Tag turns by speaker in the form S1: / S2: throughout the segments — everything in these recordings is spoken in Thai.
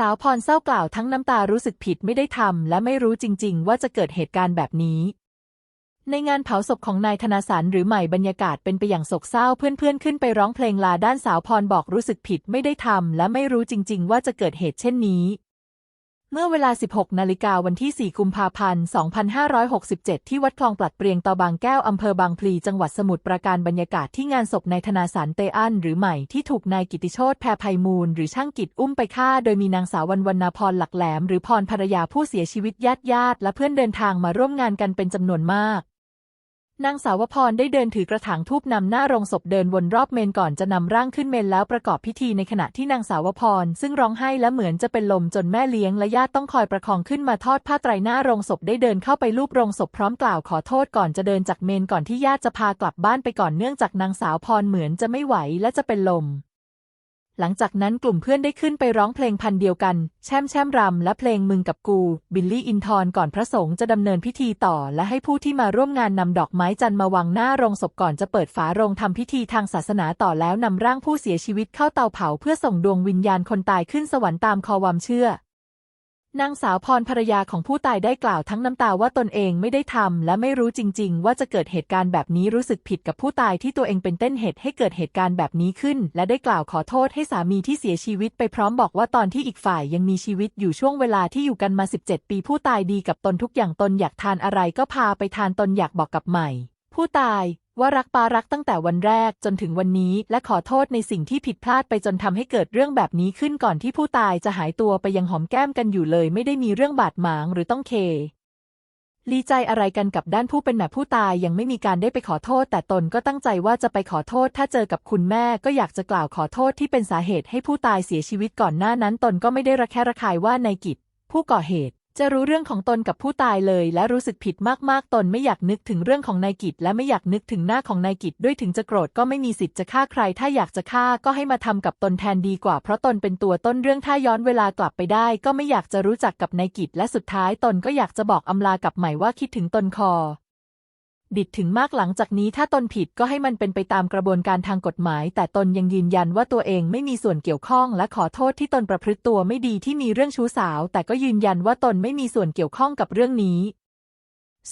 S1: สาวพรเศร้ากล่าวทั้งน้ำตารู้สึกผิดไม่ได้ทำและไม่รู้จริง ๆ ว่าจะเกิดเหตุการณ์แบบนี้ ในงานเผาศพของนายธนาสารหรือใหม่บรรยากาศเป็นไปอย่างโศกเศร้าเพื่อนๆ ขึ้นไปร้องเพลงลาด้านสาวพรบอกรู้สึกผิดไม่ได้ทำและไม่รู้จริง ๆ ว่าจะเกิดเหตุเช่นนี้ เมื่อเวลา 16 นาฬิกาวันที่ 4 กุมภาพันธ์ 2567 ที่วัดคลองปลัดเปรียงตอบางแก้ว อำเภอบางพลี จังหวัดสมุทรปราการบรรยากาศที่งานศพนายธนาสารเตอันหรือใหม่ที่ถูกนายกิติโชตแพรไพมูล หรือช่างกิจอุ้มไปฆ่า โดยมีนางสาววันวรรณพรหลักแหลม หรือพรภรรยาผู้เสียชีวิตญาติญาติและเพื่อนเดินทางมาร่วมงานกันเป็นจำนวนมาก นางสาวพรได้เดินถือกระถางทูบนำหน้าโรงศพเดินวนรอบเมนก่อนจะนำร่างขึ้นเมนแล้วประกอบพิธีในขณะที่นางสาวพร ซึ่งร้องไห้และเหมือนจะเป็นลมจนแม่เลี้ยงและญาติต้องคอยประคองขึ้นมาทอดผ้าไตรหน้าโรงศพได้เดินเข้าไปลูบโรงศพพร้อมกล่าวขอโทษก่อนจะเดินจากเมนก่อนที่ญาติจะพากลับบ้านไปก่อนเนื่องจากนางสาวพรเหมือนจะไม่ไหวและจะเป็นลม หลังจากนั้นกลุ่มเพื่อนได้ขึ้นไปร้องเพลงพันเดียวกัน แช่มแช่มรำและเพลงมึงกับกู บิลลี่อินทร์ก่อนพระสงฆ์จะดำเนินพิธีต่อ และให้ผู้ที่มาร่วมงานนำดอกไม้จันทร์มาวางหน้าโรงศพก่อนจะเปิดฝาโรงทำพิธีทางศาสนาต่อแล้วนำร่างผู้เสียชีวิตเข้าเตาเผาเพื่อส่งดวงวิญญาณคนตายขึ้นสวรรค์ตามคอความเชื่อ นางสาวพรภรยาของผู้ตายได้กล่าวทั้งน้ำตาว่าตนเองไม่ได้ทำและไม่รู้จริง ๆ ว่าจะเกิดเหตุการณ์แบบนี้รู้สึกผิดกับผู้ตายที่ตัวเองเป็นเต้นเหตุให้เกิดเหตุการณ์แบบนี้ขึ้น และได้กล่าวขอโทษให้สามีที่เสียชีวิตไปพร้อมบอกว่าตอนที่อีกฝ่ายยังมีชีวิตอยู่ช่วงเวลาที่อยู่กันมา 17 ปีผู้ตายดีกับตนทุกอย่างตนอยากทานอะไรก็พาไปทานตนอยากบอกกับใหม่ ผู้ตาย ว่ารักปารักตั้งแต่วันแรกจนถึงวันนี้ และขอโทษในสิ่งที่ผิดพลาดไปจนทำให้เกิดเรื่องแบบนี้ขึ้นก่อนที่ผู้ตายจะหายตัวไปยังหอมแก้มกันอยู่เลย ไม่ได้มีเรื่องบาดหมางหรือต้องเคลีใจอะไรกันกับด้านผู้เป็นแม่ผู้ตายยังไม่มีการได้ไปขอโทษ แต่ตนก็ตั้งใจว่าจะไปขอโทษ ถ้าเจอกับคุณแม่ก็อยากจะกล่าวขอโทษที่เป็นสาเหตุให้ผู้ตายเสียชีวิตก่อนหน้านั้น ตนก็ไม่ได้ระแคะระคายว่านายกิจผู้ก่อเหตุ จะรู้เรื่องของตนกับผู้ตายเลย และรู้สึกผิดมากๆ ตนไม่อยากนึกถึงเรื่องของนายกิจ และไม่อยากนึกถึงหน้าของนายกิจด้วยถึงจะโกรธก็ไม่มีสิทธิ์จะฆ่าใคร ถ้าอยากจะฆ่าก็ให้มาทำกับตนแทนดีกว่า เพราะตนเป็นตัวต้นเรื่องถ้าย้อนเวลากลับไปได้ ก็ไม่อยากจะรู้จักกับนายกิจ และสุดท้ายตนก็อยากจะบอกอำลากับใหม่ว่าคิดถึงตนคอ ดิดถึงมากหลังจากนี้ถ้าตนผิดก็ให้มันเป็นไปตามกระบวนการทางกฎหมาย แต่ตนยังยืนยันว่าตัวเองไม่มีส่วนเกี่ยวข้องและขอโทษที่ตนประพฤติตัวไม่ดีที่มีเรื่องชู้สาว แต่ก็ยืนยันว่าตนไม่มีส่วนเกี่ยวข้องกับเรื่องนี้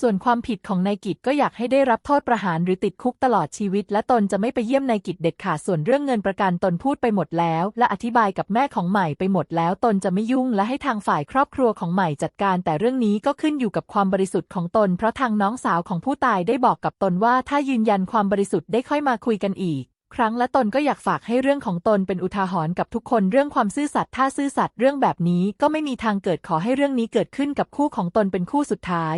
S1: ส่วนความผิดของนายกิจก็อยากให้ได้รับโทษประหารหรือติดคุกตลอดชีวิต และตนจะไม่ไปเยี่ยมนายกิจเด็ดขาดส่วนเรื่องเงินประกันตนพูดไปหมดแล้ว และอธิบายกับแม่ของใหม่ไปหมดแล้วตนจะไม่ยุ่งและให้ทางฝ่ายครอบครัวของใหม่จัดการ แต่เรื่องนี้ก็ขึ้นอยู่กับความบริสุทธิ์ของตน เพราะทางน้องสาวของผู้ตายได้บอกกับตนว่าถ้ายืนยันความบริสุทธิ์ได้ค่อยมาคุยกันอีกครั้งและตนก็อยากฝากให้เรื่องของตนเป็นอุทาหรณ์กับทุกคนเรื่องความซื่อสัตย์ถ้าซื่อสัตย์เรื่องแบบนี้ก็ไม่มีทางเกิดขอให้เรื่องนี้เกิดขึ้นกับคู่ของตนเป็นคู่สุดท้าย